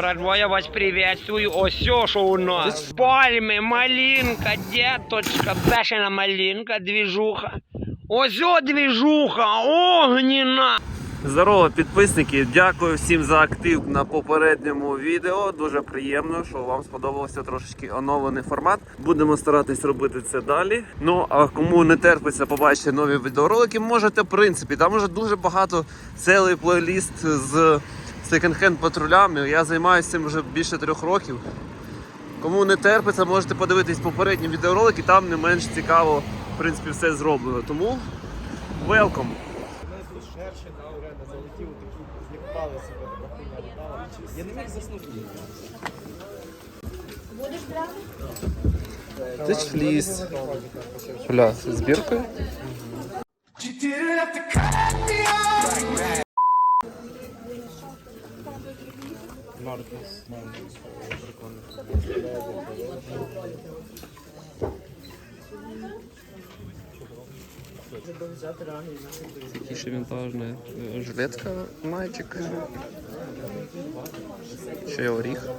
Братва, я вас приветствую. Ось все, що у нас. Пальми, малинка, деточка, бешена малинка. Ось о, движуха, огнена. Здорово, підписники! Дякую всім за актив на попередньому відео. Дуже приємно, що вам сподобався трошечки оновлений формат. Будемо старатись робити це далі. Ну а кому не терпиться побачити нові відеоролики, можете в принципі. Там уже дуже багато цілий плейліст з секонд-хенд патрулями. Я займаюся цим вже більше трьох років. Кому не терпиться, можете подивитись попередні відеоролики, там не менш цікаво, в принципі, все зроблено. Тому welcome! Шершень, залетів, такі зліпали себе, така хуйня літала. Я не міг заснути. Це ж фліс. Бля, з збіркою? Такі ще вінтажні. Е, Жилетка Nike. Ще є оріх.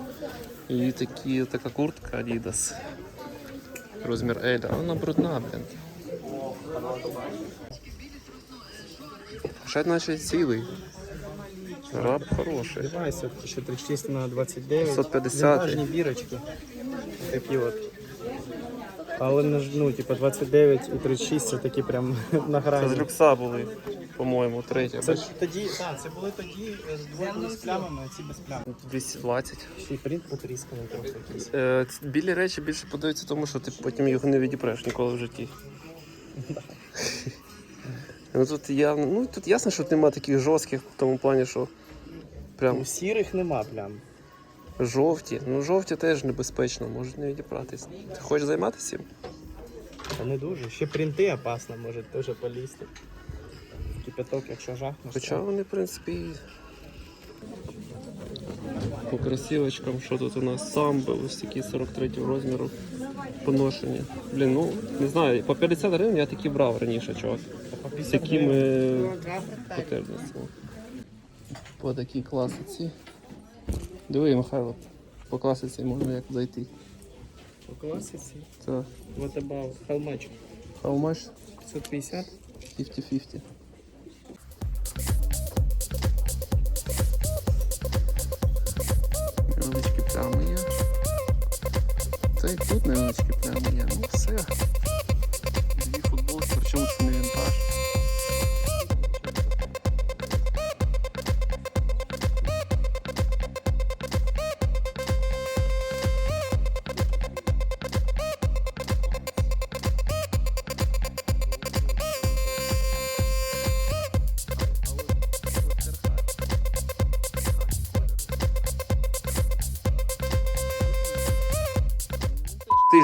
І такі, така куртка Adidas. Розмір L, а вона брудна, блін. Ще наче цілий. Раб хороший. Дивайся, ще 36 на 29. 550. Вінтажні бірочки. Такі от. Але не ж, ну, типу 29 і 36 це такі прям на Це з грані. люкса були, по-моєму, третя. Це ж тоді, так, це були тоді е, з двойками з плямами, а ці без плям. 220. Ще й принт потрісканий трохи якийсь. Е, ц- білі речі більше подаються тому, що ти потім його не відіпреш ніколи в житті. ну, тут, я, ну, тут ясно, що нема таких жорстких в тому плані, що прям У сірих нема плям. Жовті. Ну, жовті теж небезпечно, можуть не відібратись. Ти хочеш займатися цим? Та не дуже. Ще принти опасно, може теж полізти. Кипяток, якщо жахнеш. Хоча вони, в принципі. По красивочкам, що тут у нас самби, ось такі 43 розміру поношені. Блін, ну не знаю, по 50 гривень я такі брав раніше, чувак. З такими потерпностями. По такій класиці. Диви, Михайло, по класиці можна як зайти. По класиці. Це What about how much? how much? 550? 50-50. Невеличкі плями є. Та й тут невеличкі плями є. Ну все.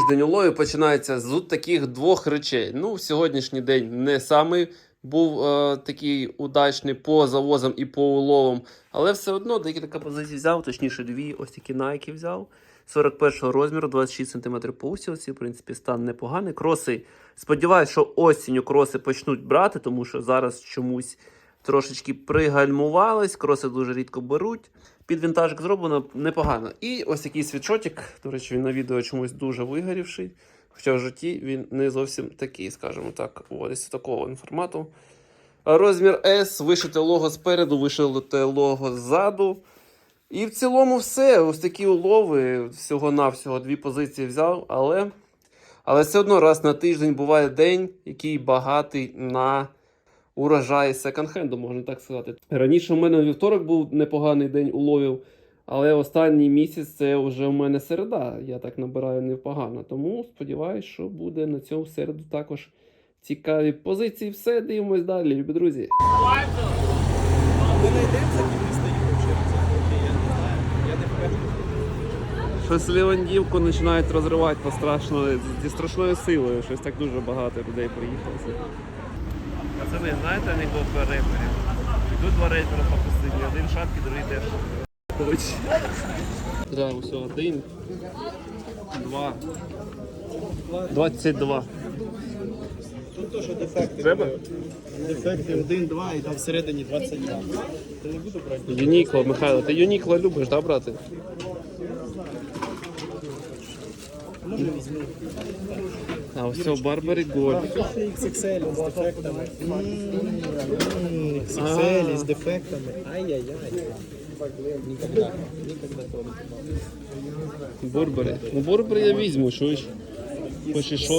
Тиждень уловів починається з таких двох речей. Ну, сьогоднішній день не самий був е, такий удачний по завозам і по уловам, але все одно декілька позицій взяв, точніше дві, ось такі найки взяв. 41 розміру, 26 см по усілці, в принципі, стан непоганий. Кроси, сподіваюся, що осінню кроси почнуть брати, тому що зараз чомусь трошечки пригальмувались, кроси дуже рідко беруть. Під вінтажик зроблено непогано. І ось такий світшотик, до речі, він на відео чомусь дуже вигорівший. Хоча в житті він не зовсім такий, скажімо так, О, десь такого формату. Розмір S, вишите лого спереду, вишите лого ззаду. І в цілому все. Ось такі улови. Всього-навсього дві позиції взяв, але. Але все одно раз на тиждень буває день, який багатий на урожай секонд-хенду, можна так сказати. Раніше у мене вівторок був непоганий день уловів, але останній місяць це вже у мене середа. Я так набираю непогано. Тому сподіваюся, що буде на цьому середу також цікаві позиції. Все, дивимось далі, любі друзі. Ми знайдемо за ким не стоїмо в черзі. Я не знаю. Я не впевнений. Щось Левандівку починають розривати по страшно, зі страшною силою. Щось так дуже багато людей приїхало. Пацани, знаєте анекдот про реперів? Йдуть два репера по пустині, один в шапці, другий теж. Да, усе, один, два, двадцять два. Тут теж дефекти. Треба? Дефекти 1, 2 і там всередині 20 грам. Ти не буду брати. Юнікло, Михайло, ти Юнікло любиш, да, брати? Може візьму. А ось це Барбарі Голд. XXL з дефектами. XXL з дефектами. Ай-яй-яй. Того не побачив. Ну Бурбери я візьму?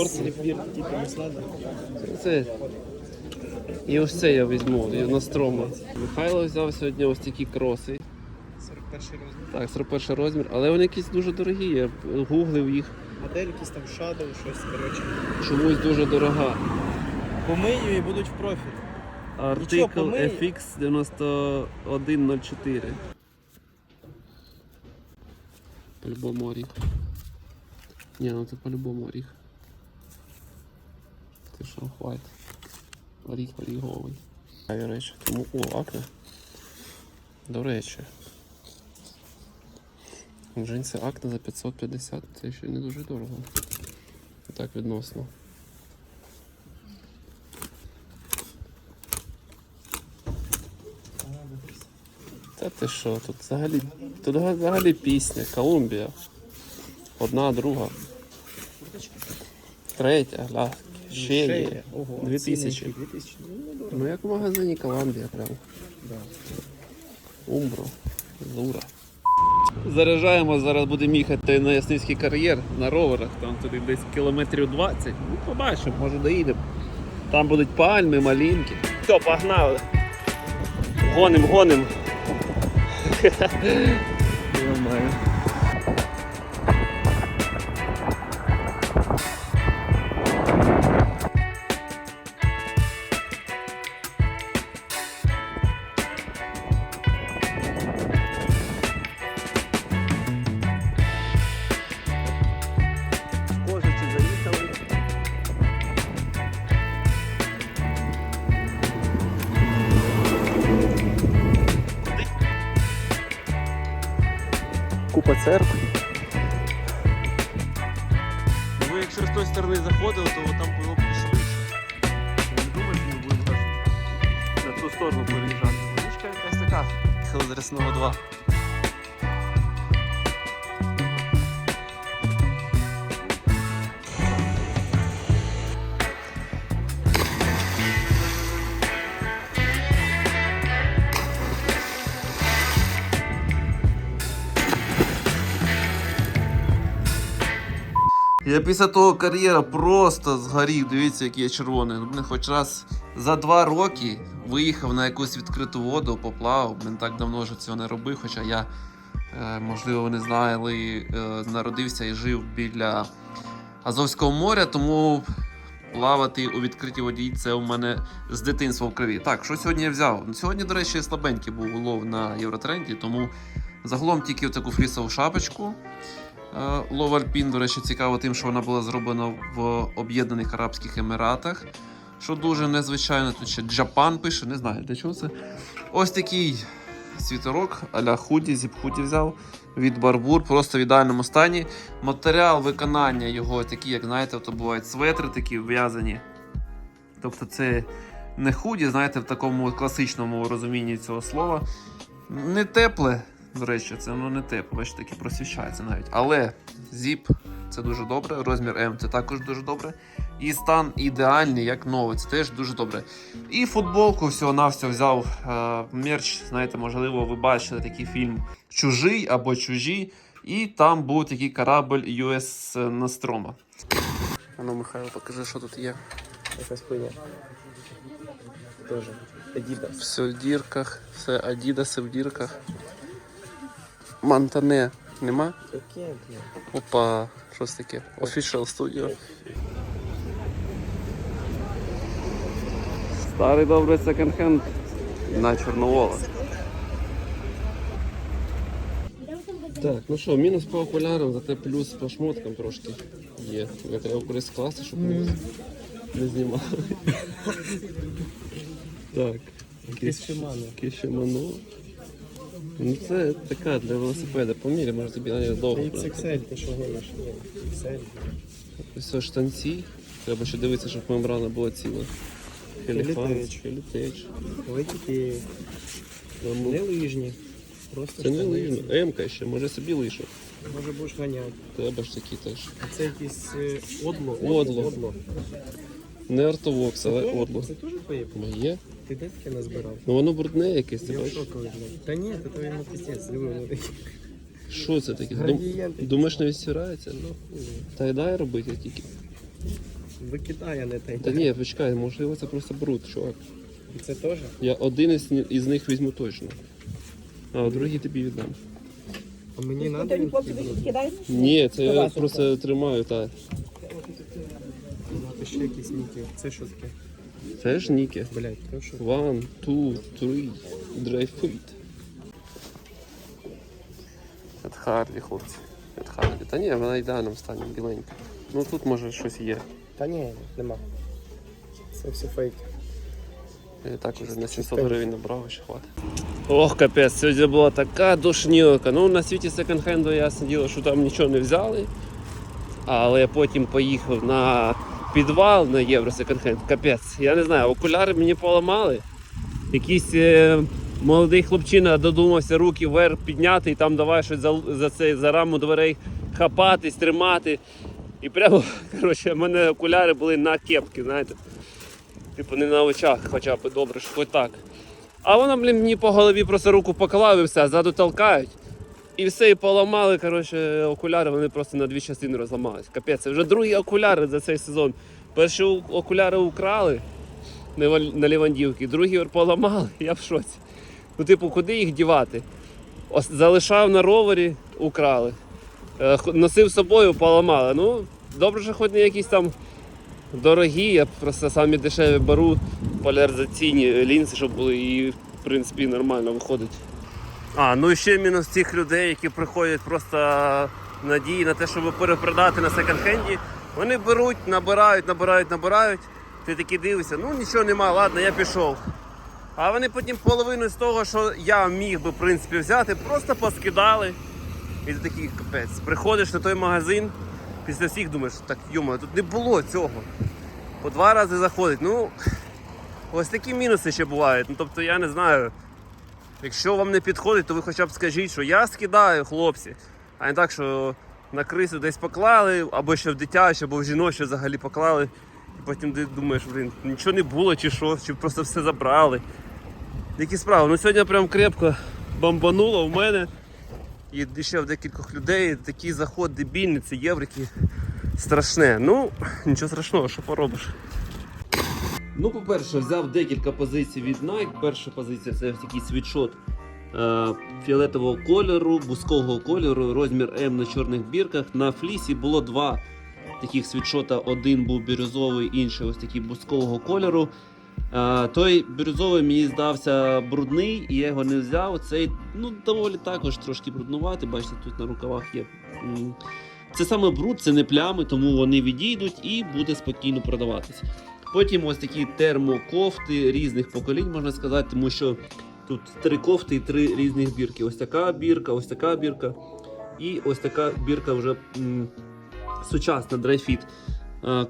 Сліпвір, типу, не слада. Це. І ось це я візьму, на строма. Михайло взяв сьогодні ось такі кроси. 41 розмір. Так, 41 розмір, але вони якісь дуже дорогі. Я гуглив їх. Модель якийсь там Shadow, щось, коротше. Чомусь дуже дорога. Помию і будуть в профіль. Артикл помий. FX 9104. По-любому оріх. Ні, ну це по-любому оріх. Ти що, хватить. Оріх оріговий. До речі, тому о, акне. До речі. Джинси акне за 550, це ще не дуже дорого. Так відносно. Та ти що, тут взагалі, тут взагалі пісня, Колумбія. Одна, друга. Третя, гля, ще є. Дві тисячі. Ну. Ну як в магазині Колумбія прям. Да. Умбро, Зура. Заряджаємо, зараз будемо їхати на Ясницький кар'єр на роверах, там туди десь кілометрів 20. Ну, побачимо, може доїдемо. Там будуть пальми, малінки. Все, погнали. Гоним, гоним. Йо-моє. Купа церкв. Ну, ви якщо з тої сторони заходили, то там було б швидше. Не думаю, він буде на ту сторону переїжджати. Вишка якась така. Хелезресного 2. Я після того кар'єра просто згорів. Дивіться, який я червоний. Ну, хоч раз за два роки виїхав на якусь відкриту воду, поплавав. Блін, так давно вже цього не робив. Хоча я, е, можливо, ви не знали, е, народився і жив біля Азовського моря, тому плавати у відкритій воді це у мене з дитинства в крові. Так, що сьогодні я взяв? Сьогодні, до речі, слабенький був улов на Євротренді, тому загалом тільки в таку флісову шапочку. Е, Лов Альпін, до речі, цікаво тим, що вона була зроблена в Об'єднаних Арабських Еміратах. Що дуже незвичайно, тут ще Джапан пише, не знаю для чого це. Ось такий світорок а-ля худі, зіп худі взяв від Барбур, просто в ідеальному стані. Матеріал виконання його такий, як знаєте, то бувають светри такі в'язані. Тобто це не худі, знаєте, в такому класичному розумінні цього слова. Не тепле, до речі, це воно не тепле, бачите, таке просвіщається навіть. Але зіп це дуже добре, розмір М це також дуже добре. І стан ідеальний, як новий, це теж дуже добре. І футболку всього-навсього взяв е, мерч. Знаєте, можливо, ви бачили такий фільм Чужий або Чужі. І там був такий корабль US Nostromo. Ану, Михайло, покажи, що тут є. Якась хуйня. Тоже. Adidas. Все в дірках, все Адідаси в дірках. Мантане нема? Опа, щось таке. Official Studio. Старий добрий секонд-хенд на Чорновола. Так, ну що, мінус по окулярам, зате плюс по шмоткам трошки є. Я треба кудись скласти, щоб не, не знімали. Так. Якісь шимани. Ну це така для велосипеда. Поміряй, може тобі навіть довго. брати. XXL, ти що говориш? XXL. Ось штанці. Треба ще дивитися, щоб мембрана була ціла. Хеліфанс, Хелітеч. Але тільки Ну, не лижні. Просто Це не штани. лижно. Емка ще, може собі лишу. Може будеш ганяти. Треба ж такі теж. А це якийсь е, одло. Одло. одло. Не ортовокс, але Це одло. Це теж твоє? Моє? Ти де таке назбирав? Ну воно брудне якесь, ти Я в бачиш? шокові, блядь. Та ні, це твоє на пісець. Диви, воно. Що це таке? Дум... Градієнти. Думаєш, не відстирається? Ну, та й дай робити тільки. Викидає, не та й Та ні, почекай, можливо, це просто бруд, чувак. І це теж? Я один із, із них візьму точно. А другий тобі віддам. А мені треба Тобі він хлопці ви кидаєш? Ні, це я просто тримаю, так. А ще якісь ніки. Це що таке? Це ж Ніки. Блядь, то що? One, two, three, drive fit. Від Харлі, хлопці. Від Харлі. Та ні, вона ідеальному стані, біленька. Ну тут може щось є. Та ні, нема. Це все фейк. Я і так вже на 700 гривень набрав, ще хватить. Ох, капець, сьогодні була така душнілка. Ну, на світі секонд-хенду ясне діло, що там нічого не взяли. Але потім поїхав на підвал на євро секонд-хенд. Капець, я не знаю, окуляри мені поламали. Якийсь е, молодий хлопчина додумався руки вверх підняти і там давай щось за, за, цей, за раму дверей хапатись, тримати. І прямо, коротше, в мене окуляри були на кепки, знаєте. Типу не на очах, хоча б добре, що хоч так. А воно, блін, мені по голові просто руку поклав і все, ззаду толкають. І все, і поламали, коротше, окуляри, вони просто на дві частини розламались. Капець, це вже другі окуляри за цей сезон. Перші окуляри украли на Лівандівки, другі поламали, я в шоці. Ну, типу, куди їх дівати? Залишав на ровері, украли. Е, Носив з собою, поламали. Ну, добре, що хоч не якісь там дорогі, я просто самі дешеві беру поляризаційні лінзи, щоб були і в принципі нормально виходить. А, ну і ще мінус цих людей, які приходять просто надії на те, щоб перепродати на секонд-хенді. Вони беруть, набирають, набирають, набирають. Ти такий дивишся, ну нічого нема, ладно, я пішов. А вони потім половину з того, що я міг би в принципі взяти, просто поскидали. І ти такий капець. Приходиш на той магазин, після всіх думаєш, так йома, тут не було цього. По два рази заходить. Ну, ось такі мінуси ще бувають. Ну, тобто я не знаю. Якщо вам не підходить, то ви хоча б скажіть, що я скидаю, хлопці. А не так, що на крису десь поклали, або ще в дитяче, або в жіноче взагалі поклали. І потім ти думаєш, блін, нічого не було чи що, чи просто все забрали. Які справи? Ну сьогодні прям крепко бомбануло в мене. І ще в декількох людей такий заход дебільний, це єврики. Страшне. Ну, нічого страшного, що поробиш. Ну, по-перше, взяв декілька позицій від Nike. Перша позиція це такий світшот е, фіолетового кольору, бускового кольору, розмір М на чорних бірках. На флісі було два таких світшота. Один був бірюзовий, інший ось такий бускового кольору. Е, той бірюзовий мені здався брудний, і я його не взяв. Цей ну, доволі також трошки бруднуватий. Бачите, тут на рукавах є. Це саме бруд, це не плями, тому вони відійдуть і буде спокійно продаватись. Потім ось такі термокофти різних поколінь, можна сказати, тому що тут три кофти і три різних бірки. Ось така бірка, ось така бірка. І ось така бірка вже м, сучасна драйфіт.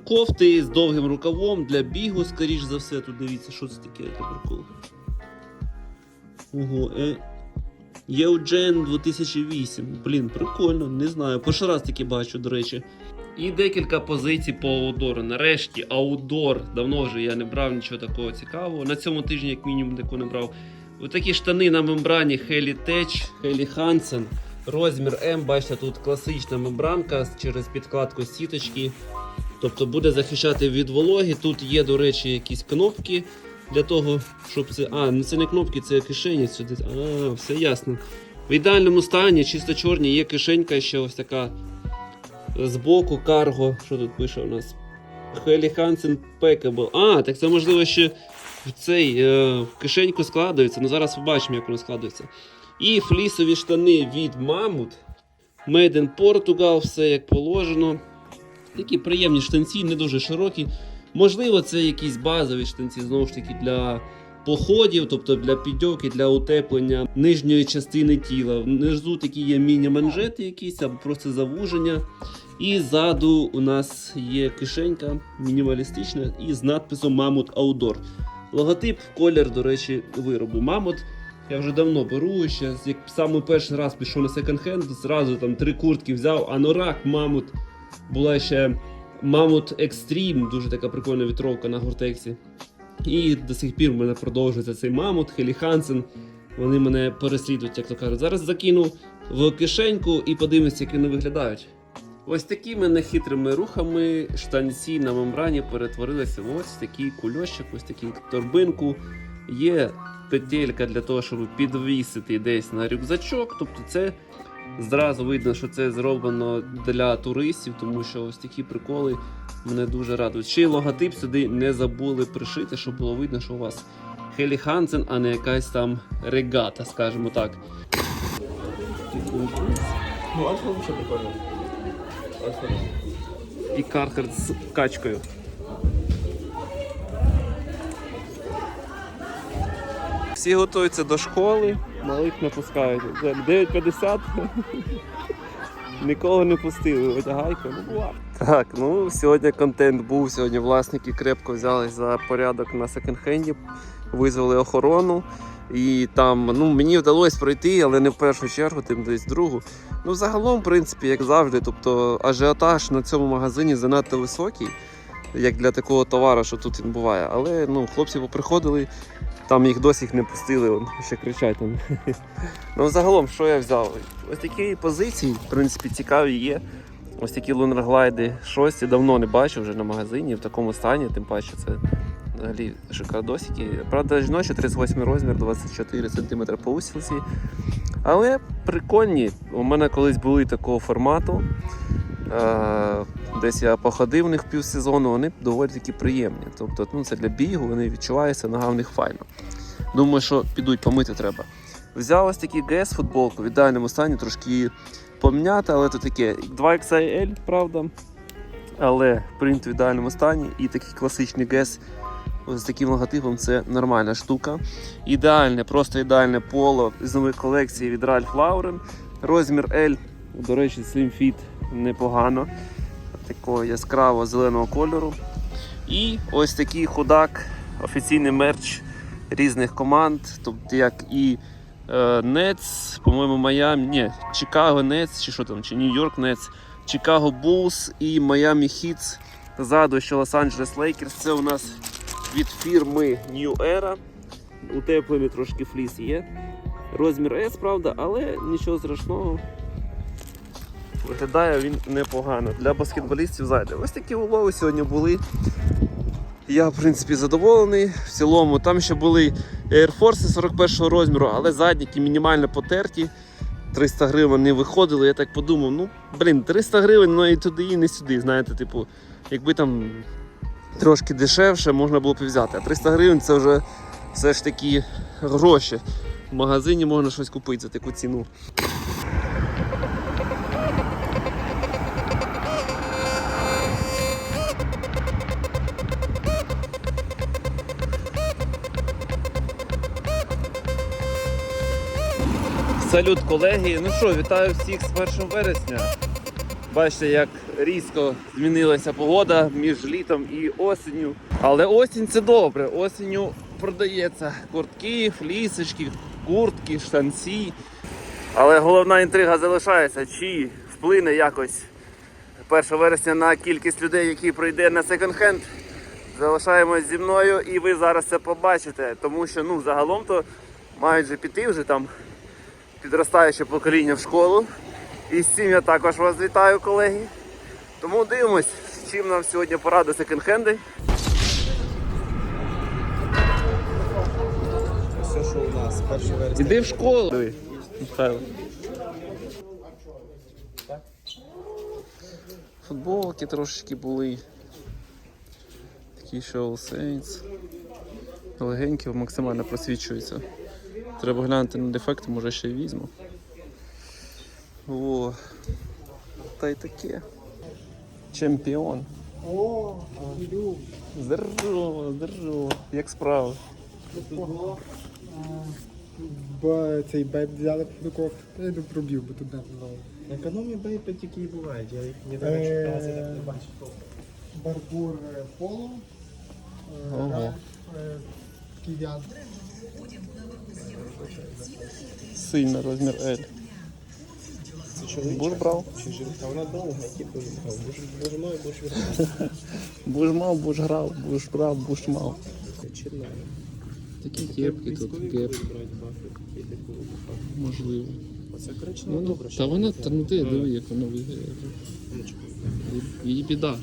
Кофти з довгим рукавом для бігу, скоріш за все. Тут дивіться, що це таке, прикол. Ого, е. Євджен 2008. Блін, прикольно, не знаю. Перший раз таке бачу, до речі. І декілька позицій по аудору. Нарешті аудор. Давно вже я не брав нічого такого цікавого. На цьому тижні, як мінімум, такого не брав. Отакі штани на мембрані Heli Tech, Heli Hansen. Розмір М, бачите, тут класична мембранка через підкладку сіточки. Тобто буде захищати від вологи. Тут є, до речі, якісь кнопки для того, щоб це. А, ну це не кнопки, це кишені сюди. А, все ясно. В ідеальному стані, чисто чорні, є кишенька ще ось така збоку карго. Що тут пише у нас? Хелі Хансен Packable. А, так це можливо ще в цей е, в кишеньку складається. Ну зараз побачимо, як воно складається. І флісові штани від Mammoth. Made in Portugal, все як положено. Такі приємні штанці, не дуже широкі. Можливо, це якісь базові штанці, знову ж таки, для походів, тобто для підйовки, для утеплення нижньої частини тіла. Внизу такі є міні-манжети якісь, або просто завуження. І ззаду у нас є кишенька мінімалістична і з надписом Mammoth Outdoor. Логотип, колір, до речі, виробу Mammoth. Я вже давно беру, ще як саме перший раз пішов на секонд-хенд, зразу там три куртки взяв, Анорак, Mammoth, була ще Mammoth Extreme, дуже така прикольна вітровка на гортексі. І до сих пір в мене продовжується цей Mammoth, Хелі Хансен. Вони мене переслідують, як то кажуть. Зараз закину в кишеньку і подивимося, як вони виглядають. Ось такими нехитрими рухами штанці на мембрані перетворилися в ось такий кульочок, ось такий торбинку. Є петелька для того, щоб підвісити десь на рюкзачок. Тобто це зразу видно, що це зроблено для туристів, тому що ось такі приколи мене дуже радують. Ще й логотип сюди не забули пришити, щоб було видно, що у вас Хелі Хансен, а не якась там регата, скажімо так. Ну, альфа вообще прикольно. І Кархард з качкою. Всі готуються до школи, малих не пускають. 9.50. Нікого не пустили, одягайка, ну була. Так, ну сьогодні контент був. Сьогодні власники крепко взялись за порядок на секонд-хенді, визвали охорону. І там ну, мені вдалося пройти, але не в першу чергу, тим десь другу. Ну, загалом, в принципі, як завжди, тобто ажіотаж на цьому магазині занадто високий, як для такого товару, що тут він буває. Але ну, хлопці поприходили, там їх досі не пустили, вон, ще кричать там. Ну, загалом, що я взяв? Ось такі позиції, в принципі, цікаві є. Ось такі лунерглайди шості давно не бачив вже на магазині в такому стані, тим паче це взагалі шикардосики. Правда, жіночі 38 розмір, 24 см по усілці. Але прикольні. У мене колись були такого формату. Е, Десь я походив в них півсезону, вони доволі таки приємні. Тобто ну, це для бігу, вони відчуваються, нога в них файно. Думаю, що підуть помити треба. Взяв ось такий ГС футболку в ідеальному стані, трошки її але то таке 2XL, правда. Але принт в ідеальному стані і такий класичний ГЕС з таким логотипом це нормальна штука. Ідеальне, просто ідеальне поло з нової колекції від Ralph Lauren. Розмір L, до речі, Slim Fit непогано. Такого яскраво зеленого кольору. І ось такий худак, офіційний мерч різних команд, тобто як і е, Nets, по-моєму, Майами, ні, Чикаго Nets, чи що там, чи Нью-Йорк Nets, Чикаго Bulls і Miami Heat. Ззаду ще Лос-Анджелес Лейкерс. Це у нас від фірми New Era. Утеплений трошки фліс є. Розмір S, правда, але нічого страшного. Виглядає він непогано. Для баскетболістів зайде. Ось такі улови сьогодні були. Я, в принципі, задоволений. В цілому там ще були Air Force 41 розміру, але задніки мінімально потерті. 300 гривень не виходили. Я так подумав, ну, блін, 300 гривень, ну і туди, і не сюди. Знаєте, типу, якби там трошки дешевше, можна було б взяти. А 300 гривень це вже все ж таки гроші. В магазині можна щось купити за таку ціну. Салют, колеги. Ну що, вітаю всіх з 1 вересня. Бачите, як різко змінилася погода між літом і осінню. Але осінь це добре. Осінню продається куртки, флісочки, куртки, штанці. Але головна інтрига залишається, чи вплине якось 1 вересня на кількість людей, які прийде на секонд-хенд. Залишаємось зі мною і ви зараз це побачите. Тому що ну, загалом то мають же піти вже там підростаюче покоління в школу. І з цим я також вас вітаю, колеги. Тому дивимось, з чим нам сьогодні порада секонд-хенди. Все, що у нас, 1 вересня. Іди в школу. Диви, Михайло. Футболки трошечки були. Такі Show Saints. Легенькі, максимально просвічуються. Треба глянути на дефекти, може ще й візьму. О, та й таке. Чемпіон. О, Здорово, здорово. Як справи? Бо цей бет взяли до кого. Я не пробів, бо тут не було. Економії бейпи тільки і бувають. Я їх не Е, думаю, що в магазинах не бачив. Барбур е, Поло, е, Ого. Ральф е, Ків'ян. Сильно розмір L. Буш брав? Чи Вона довга, які буш мав, буш відрав. Буш мав, буш грав, буш брав, буш мав. Не? Такі кепки тут, військові кеп, будуть брати бафи, такі типу. бафи. можливо. Оце коротше Ну, добре. та вона, та ну ти Ну, диви, як вона виглядає. ну. Її біда.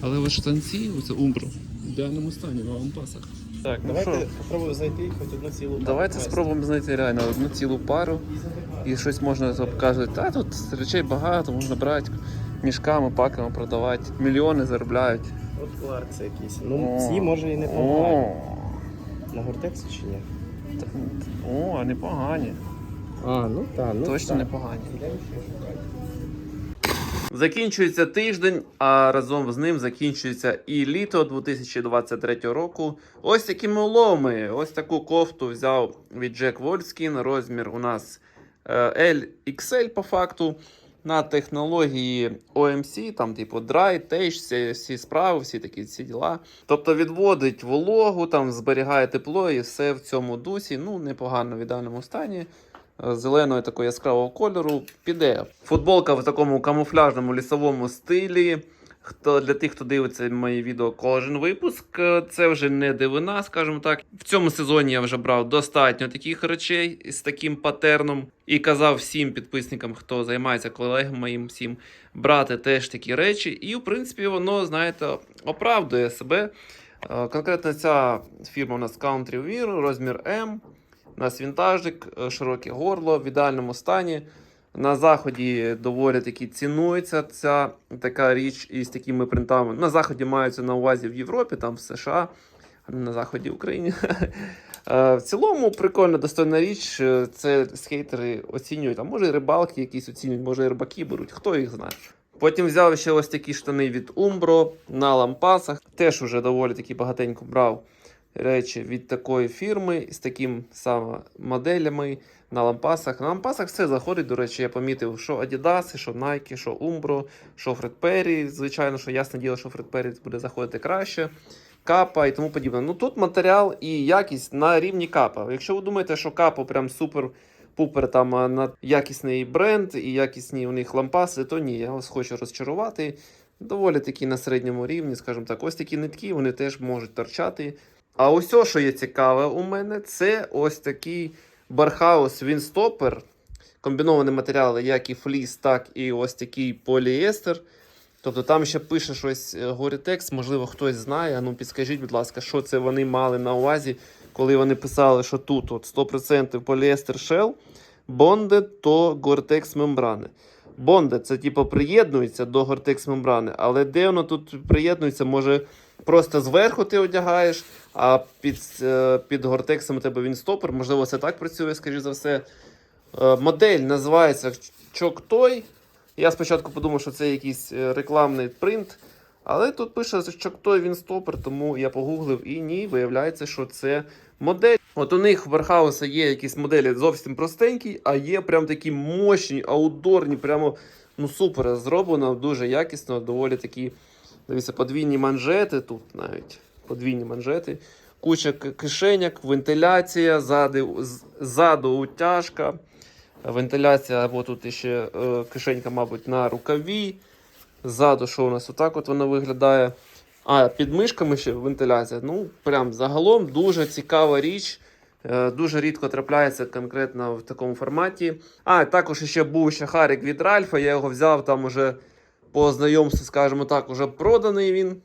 Але ось штанці, оце умбро, в ідеальному стані, в аванпасах. Так, давайте попробуємо знайти хоч одну цілу. пару Давайте спробуємо знайти реально одну цілу пару. І щось можна показувати. Та тут речей багато, можна брати мішками, паками продавати. Мільйони заробляють. От Кларкс якісь. Ну, О. ці може і не погані. О, На гортексі чи ні? та- О, непогані. А, ну так, ну Точно непогані. Закінчується тиждень, а разом з ним закінчується і літо 2023 року. Ось такими уловами. Ось таку кофту взяв від Jack Wolfskin. Розмір у нас е, LXL по факту. На технології OMC, там, типу, dry, теж, всі, всі справи, всі такі всі діла. Тобто відводить вологу, там зберігає тепло і все в цьому дусі. Ну, непогано в ідеальному стані е, зеленого такого яскравого кольору піде. Футболка в такому камуфляжному лісовому стилі. Хто для тих, хто дивиться мої відео кожен випуск, е, це вже не дивина, скажімо так. В цьому сезоні я вже брав достатньо таких речей з таким патерном і казав всім підписникам, хто займається колегам моїм всім брати теж такі речі. І в принципі воно, знаєте, оправдує себе. Е, Конкретно ця фірма у нас Country Wear, розмір М. У нас вінтажик, е, широке горло в ідеальному стані. На заході доволі таки цінується ця така річ із такими принтами. На заході маються на увазі в Європі, там в США, а на заході в Україні. Е, В цілому прикольна достойна річ. Е, Це скейтери оцінюють. А може і рибалки якісь оцінюють, може і рибаки беруть, хто їх знає. Потім взяв ще ось такі штани від Umbro на лампасах. Теж уже доволі таки багатенько брав речі від такої фірми з таким саме моделями на лампасах. На лампасах все заходить. До речі, я помітив, що Adidas, що Nike, що Umbro, що Fred Perry. Звичайно, що ясне діло, що Fred Perry буде заходити краще. Капа і тому подібне. Ну тут матеріал і якість на рівні капа. Якщо ви думаєте, що капа прям супер. Пупер там на якісний бренд і якісні у них лампаси, то ні, я вас хочу розчарувати. Доволі такі на середньому рівні, скажімо так, ось такі нитки, вони теж можуть торчати. А ось що є цікаве у мене, це ось такий бархаус Вінстопер. Комбіновані матеріали, як і фліс, так і ось такий поліестер. Тобто там ще пише щось е, Горітекс, можливо, хтось знає. Ну підскажіть, будь ласка, що це вони мали на увазі, коли вони писали, що тут от 100% поліестер shell, bonded то Gore-Tex мембрани. Bonded це типу приєднується до Gore-Tex мембрани, але де воно тут приєднується, може просто зверху ти одягаєш, а під, е, під Гортексом у тебе він стопер. Можливо, це так працює, скоріш за все. Е, Модель називається Чоктой. Я спочатку подумав, що це якийсь е, рекламний принт. Але тут пише що Чоктой він стопер, тому я погуглив і ні, виявляється, що це модель. От у них в Вархауса є якісь моделі зовсім простенькі, а є прям такі мощні, аутдорні, прямо ну супер зроблено, дуже якісно, доволі такі. Дивіться, подвійні манжети тут навіть. Подвійні манжети. Куча кишеняк, вентиляція, ззаду, ззаду утяжка. Вентиляція, або тут ще е, кишенька, мабуть, на рукаві. Ззаду, що у нас отак от воно виглядає. А, під мишками ще вентиляція. Ну, прям загалом дуже цікава річ. Е, Дуже рідко трапляється конкретно в такому форматі. А, також ще був ще Харік від Ральфа. Я його взяв там уже по знайомству, скажімо так, уже проданий він.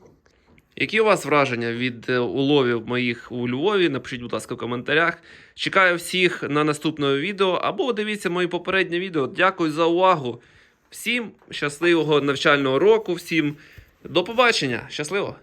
Які у вас враження від е, уловів моїх у Львові? Напишіть, будь ласка, в коментарях. Чекаю всіх на наступне відео або дивіться мої попереднє відео. Дякую за увагу. Всім щасливого навчального року, всім до побачення. Щасливо!